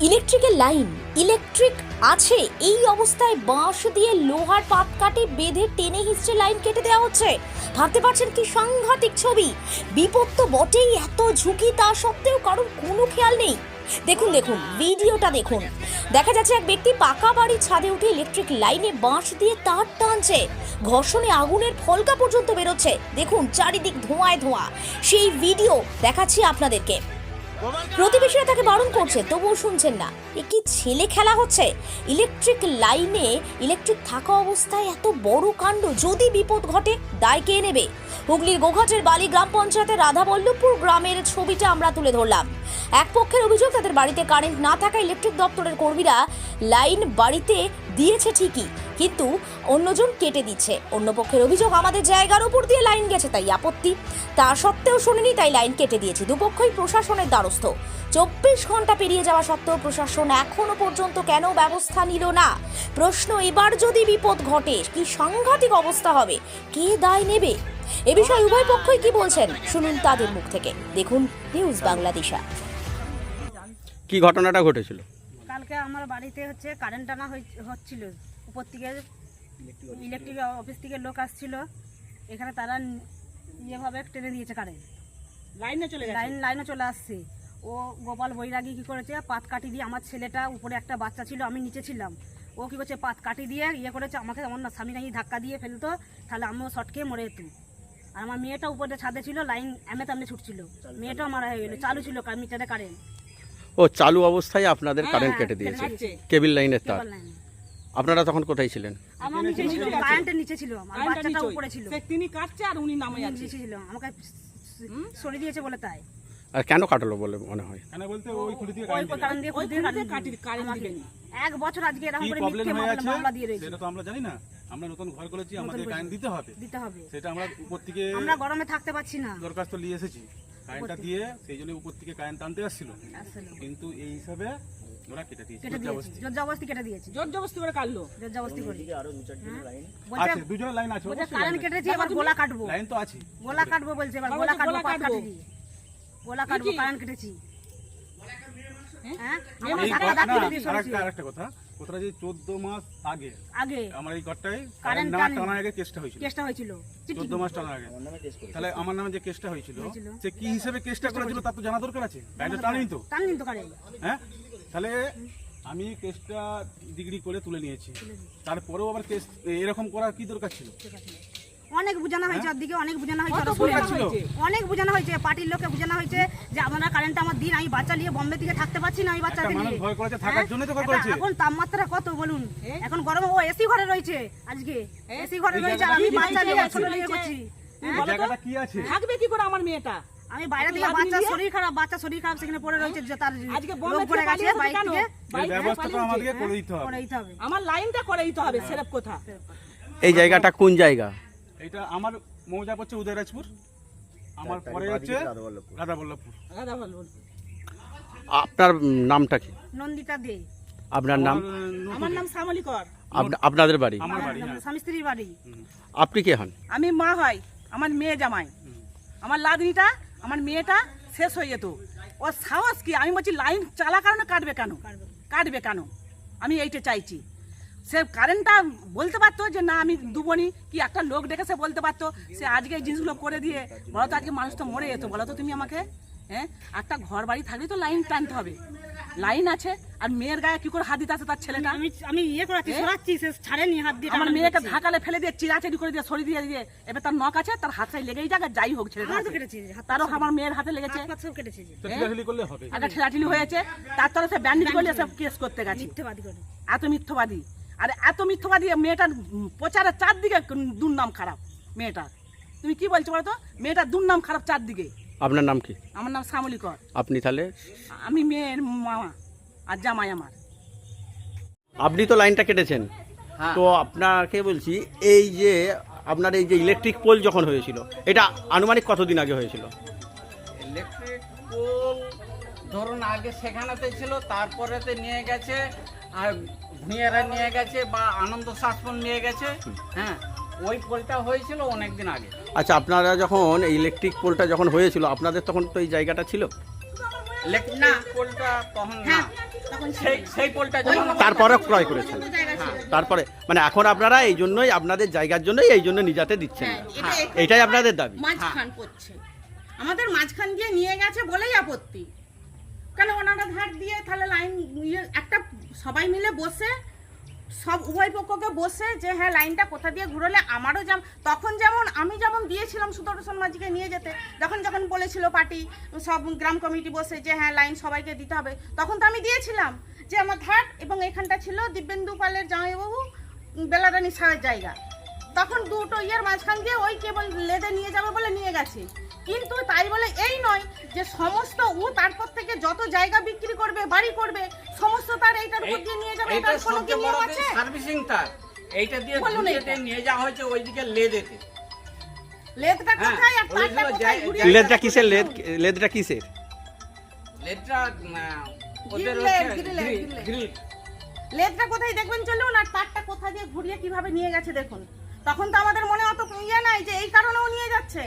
ইলেকট্রিকের line, electric আছে, এই অবস্থায় বাঁশ দিয়ে লোহার পাত কাটে, বেঁধে টেনে হিস্ট্রে লাইন কেটে দেওয়া হচ্ছে। ভাবতে পারছেন কি সাংঘাতিক ছবি? বিপদ তো বটেই, এত ঝুঁকি তা সত্ত্বেও কারোর কোনো খেয়াল নেই। দেখুন দেখুন, ভিডিওটা দেখুন। দেখা যাচ্ছে এক ব্যক্তি পাকা বাড়ির ছাদে উঠে ইলেকট্রিক লাইনে বাঁশ দিয়ে তার টানছে। ঘর্ষণে আগুনের ফলকা পর্যন্ত বেরোচ্ছে। দেখুন, চারিদিক ধোঁয়ায় ধোঁয়া। সেই ভিডিও দেখাচ্ছি আপনাদেরকে। প্রতিবেশীরা তাকে বারণ করছে, তবুও শুনছেন না। এ কি ছেলে খেলা হচ্ছে? ইলেকট্রিক লাইনে ইলেকট্রিক থাকা অবস্থায় এত বড় কাণ্ড, যদি বিপদ ঘটে, দায় কে নেবে? হুগলির গোঘাটের বালি গ্রাম পঞ্চায়েতের রাধাবল্লভপুর গ্রামের ছবিটা আমরা তুলে ধরলাম। এক পক্ষের অভিযোগ, তাদের বাড়িতে কারেন্ট না থাকা ইলেকট্রিক দপ্তরের কর্মীরা লাইন বাড়িতে দিয়েছে ঠিকই, কিন্তু অন্যজন কেটে দিচ্ছে। অন্য পক্ষের অভিযোগ, আমাদের জায়গার উপর দিয়ে লাইন গেছে তাই আপত্তি। তা সত্ত্বেও শুনিনি, তাই লাইন কেটে দিয়েছি। দুপক্ষই প্রশাসনের দ্বারস্থ। চব্বিশ ঘণ্টা পেরিয়ে যাওয়া সত্ত্বেও প্রশাসন এখনও পর্যন্ত কেন ব্যবস্থা নিল না? প্রশ্ন, এবার যদি বিপদ ঘটে, কি সাংঘাতিক অবস্থা হবে? কে দায় নেবে? এ বিষয়ে উভয় পক্ষই কি বলছেন? শুনুন তাদের মুখ থেকে। দেখুন, নিউজ বাংলাদেশা। কি ঘটনাটা ঘটেছিল? কালকে আমার বাড়িতে হচ্ছে কারেন্ট টানা হচ্ছিল। উপর থেকে ইলেকট্রিক অফিস থেকে লোক আসছিল। এখানে তারা ইয়েভাবে টেনে দিয়েছে কারেন্ট লাইনে চলে লাইন লাইনে চলে আসছে। ও গোপাল বৈরাগী কি করেছে? পাত কাটি দিয়ে আমার ছেলেটা উপরে একটা বাচ্চা ছিল আমি নিচে ছিলাম। ও কি করছে? পাত কাটি দিয়ে ইয়ে করেছে আমাকে আমার না স্বামী নাকি ধাক্কা দিয়ে ফেলতো তাহলে আমিও শর্ট খেয়ে মরে যেতুম। আর আমার মেয়েটা উপরে ছাদে ছিল লাইন এমে তেমনি ছুটছিল। মেয়েটাও মারা হয়ে গেল চালু ছিল মিটারে কারেন্ট ও চালু অবস্থায় আপনাদের কারেন্ট হ্যাঁ, কেটে দিয়েছে। কেবিল লাইনের তার। আপনারা তখন কোথায় ছিলেন? আমার নিচে ছিল কারেন্টের নিচে ছিল আমার বাচ্চাটা উপরে ছিল। তিনি কাটছে আর উনি নামে যাচ্ছে ছিল আমাকে সরিয়ে দিয়েছে বলে তাই। আর কেন কাটালো বলে মনে হয়? কেন বলতে ওই খুঁটি দিয়ে ওই দিয়ে ওই খুঁজে কাটি- কারেন্ট দিবেনি। এক বছর আজকে এরকম করে মিথ্যে মামলা দিয়ে রয়েছে। সেটা তো আমরা জানি না। আমরা নতুন ঘর করেছি আমাদের কারেন্ট দিতে হবে। দিতে হবে। সেটা আমরা উপর থেকে আমরা গরমে থাকতে পারছি না। দরখাস্ত নিয়ে এসেছি। কারেন্টটা দিয়ে সেই জন্য উপর থেকে কারেন্ট টানতে আসছিল। কিন্তু এই হিসাবে ওরা কেটে দিয়েছে। কেটে দিয়েছি। জোর জবরদস্তি কেটে দিয়েছি। জোর জবস্তি করে। কাটলো জোর জবরদস্তি করে আছে দুজনের লাইন আছে বলছে কারেন্ট line কেটেছি এবার গোলা কাটবো। লাইন তো আছে গোলা কাটবো বলছে এবার গোলা কাটবো কাটি দিয়ে গোলা কাটবো কারেন্ট কেটেছি। হ্যাঁ? আমার কেটে আরেকটা কথা। যে চোদ্দ মাস আগে আগে। আমার এই ঘরটায় কারেন্ট না টানি। আগে কেসটা হয়েছিল। কেসটা হয়েছিল। চিঠি। চোদ্দ মাস টানার আগে। তাহলে আমার নামে যে কেসটা হয়েছিল। সে কি হিসেবে কেসটা করেছিল তার তো জানা দরকার আছে? টানেনি তো? তো কারেন্ট। হ্যাঁ? তাহলে আমি কেসটা ডিগ্রি করে তুলে নিয়েছি। তারপরেও আবার কেস এরকম করার কি দরকার ছিল। অনেক বুঝানো হয়েছে ওর দিকে অনেক বুঝানো হয়েছে? অনেক বুঝানো হয়েছে পার্টির লোককে বুঝানো হয়েছে যে আপনারা কারেন্ট আমার দিন আমি বাচ্চা নিয়ে বম্বে থেকে থাকতে পারছি না আমি বাচ্চাকে নিয়ে। ভয় করেছে থাকার হ্যাঁ? এখন- তাপমাত্রা কত বলুন? এখন গরমে ও এসি ঘরে রয়েছে আজকে। এসি ঘরে রয়েছে আমি বাচ্চা নিয়ে ছোট নিয়ে করছি। এই বলো তো? জায়গাটা কি আছে? থাকবে কি করে আমার মেয়েটা? আমি বাইরে থেকে বাচ্চা শরীর খারাপ বাচ্চা শরীর খারাপ সেখানে পড়ে রয়েছে যে তার আজকে লোক বম্বে পড়ে গেছে বাইক থেকে। ব্যবস্থাটা আমাদেরকে করে দিতে হবে। করে আমার লাইনটা করে দিতে হবে সেরেপ কোথা। এই জায়গাটা কোন জায়গা? এটা আমার মৌজা পড়ছে উদয়রাজপুর। আমার পরে হচ্ছে রাধাবল্লভপুর। আপনার নামটা কি? নন্দিতা দে। আপনার নাম? আমার, নাম শ্যামলী কর আপনাদের বাড়ি? আমার বাড়ি হ্যাঁ। স্বামী স্ত্রীর বাড়ি। আপনি কে হন? আমি মা হয় আমার মেয়ে জামাই। আমার লাদনিটা আমার মেয়েটা শেষ হয়ে যেত। ও সাহস কি? আমি বলছি লাইন চালা কারণে কাটবে কেন? কাটবে কেন? আমি এইটা চাইছি। সে কারেন্টটা বলতে পারতো যে না আমি দুবনি কি একটা লোক ডেকে সে বলতে পারতো সে আজকে এই জিনিসগুলো করে দিয়ে বলো তো আজকে মানুষ তো মরে যেত বলো তো তুমি আমাকে হ্যাঁ? একটা ঘর বাড়ি থাকলে তো লাইন টানতে হবে। লাইন আছে আর মেয়ের গায়ে কি করে হাত দিতে আছে তার ছেলেটা? আমি আমি ইয়ে করাচ্ছি সরাচ্ছি সে ছাড়েনি হাত দিয়ে আমার মেয়েকে। ধাকালে ফেলে দিয়ে চিরাচারি করে দিয়ে সরিয়ে দিয়ে দিয়ে এবার তার নখ আছে তার হাত সাই লেগেই যাক আর যাই হোক ছেলেটা হাত। পা তারও আমার মেয়ের হাতে লেগেছে। হাত পা সব কেটেছে তো ঠেলাঠেলি করলে হবে। একটা ঠেলাঠিলি হয়েছে তার তরফে সে ব্যান্ডেজ করলে সব কেস করতে গেছে। মিথ্যেবাদী করে। এত মিথ্যবাদী। আর এত মিথ্যবাদী মেয়েটার প্রচারের চারদিকে দুর্নাম খারাপ মেয়েটার। তুমি কি বলছো বলো তো? মেয়েটার দুর্নাম খারাপ চারদিকে। আপনার নাম কি? আমার নাম শ্যামলী কর আপনি তাহলে আমি মেয়ের মামা আর জামাই আমার। আপনি তো লাইনটা কেটেছেন। তো আপনাকে বলছি এই যে আপনার এই যে ইলেকট্রিক পোল যখন হয়েছিল এটা আনুমানিক কতদিন আগে হয়েছিল? ইলেকট্রিক পোল ধরুন আগে সেখানেতে ছিল তারপরেতে নিয়ে গেছে আর ভূঁইয়ারা নিয়ে গেছে বা আনন্দ শাসন নিয়ে গেছে হ্যাঁ ওই পোলটা হয়েছিল অনেক দিন আগে। আচ্ছা আপনারা যখন ইলেকট্রিক পোলটা যখন হয়েছিল আপনাদের তখন তো এই জায়গাটা ছিল? ইলেকট্রিক পোলটা তখন না। সেই সেই পোলটা যখন তারপরে ক্রয় করেছেন। তারপরে মানে এখন আপনারা এই জন্যই আপনাদের জায়গার জন্যই এই জন্য নিজাতে দিচ্ছেন। না। এটাই আপনাদের দাবি। মাঝখান করছে। আমাদের মাঝখান দিয়ে নিয়ে গেছে বলেই আপত্তি। কেন ওনারা ধার দিয়ে তাহলে লাইন ইয়ে একটা সবাই মিলে বসে, সব উভয় পক্ষকে বসে যে হ্যাঁ লাইনটা কোথা দিয়ে ঘুরলে আমারও যেমন, তখন যেমন আমি যেমন দিয়েছিলাম সুদর্শন মাঝিকে নিয়ে যেতে, যখন যখন বলেছিল পার্টি, সব গ্রাম কমিটি বসে যে হ্যাঁ লাইন সবাইকে দিতে হবে, তখন তো আমি দিয়েছিলাম যে আমার ধাট এবং এখানটা ছিল দিব্যেন্দু পালের জামাইবাবু বেলারানী সাহের জায়গা। তখন দুটো ইয়ের মাঝখান দিয়ে ওই কেবল লেদে নিয়ে যাবে বলে নিয়ে গেছে। কিন্তু তাই বলে এই নয় যে সমস্ত ও তারপর থেকে যত জায়গা বিক্রি করবে, বাড়ি করবে সমস্ত তার এইটার উপর দিয়ে নিয়ে যাবে কোনো কি নিয়ম আছে? সার্ভিসিং তার এইটা দিয়ে নিয়ে যাওয়া হয়েছে ওইদিকে লেদেতে। লেদটা হ্যাঁ, কোথায় আর তারটা কোথায় ঘুরিয়ে লেদটা কিসের লেদ? লেদটা কিসের? লেদটা ওদের। গ্রিল লেদটা কোথায় দেখবেন চলুন আর তারটা কোথা দিয়ে ঘুরিয়ে কীভাবে নিয়ে গেছে দেখুন। তখন তো আমাদের মনে অত ইয়ে নাই যে এই কারণেও নিয়ে যাচ্ছে।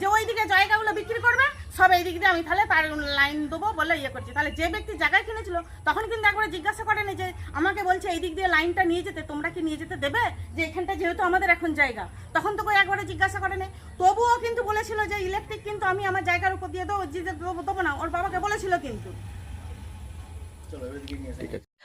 যে ওইদিকে জায়গাগুলো বিক্রি করবে সব এই দিক দিয়ে আমি তাহলে তার লাইন দেবো বলে ইয়ে করছি। তাহলে যে ব্যক্তি জায়গায় কিনেছিল তখন কিন্তু একবার জিজ্ঞাসা করেনি যে আমাকে বলছে এই দিক দিয়ে লাইনটা নিয়ে যেতে তোমরা কি নিয়ে যেতে দেবে? যে এখানটা যেহেতু আমাদের এখন জায়গা। তখন তো কই একবারে জিজ্ঞাসা করেনি। তবুও কিন্তু বলেছিল যে ইলেকট্রিক কিন্তু আমি আমার জায়গার উপর দিয়ে দেবো দেবো দেবো না ওর বাবাকে বলেছিল কিন্তু।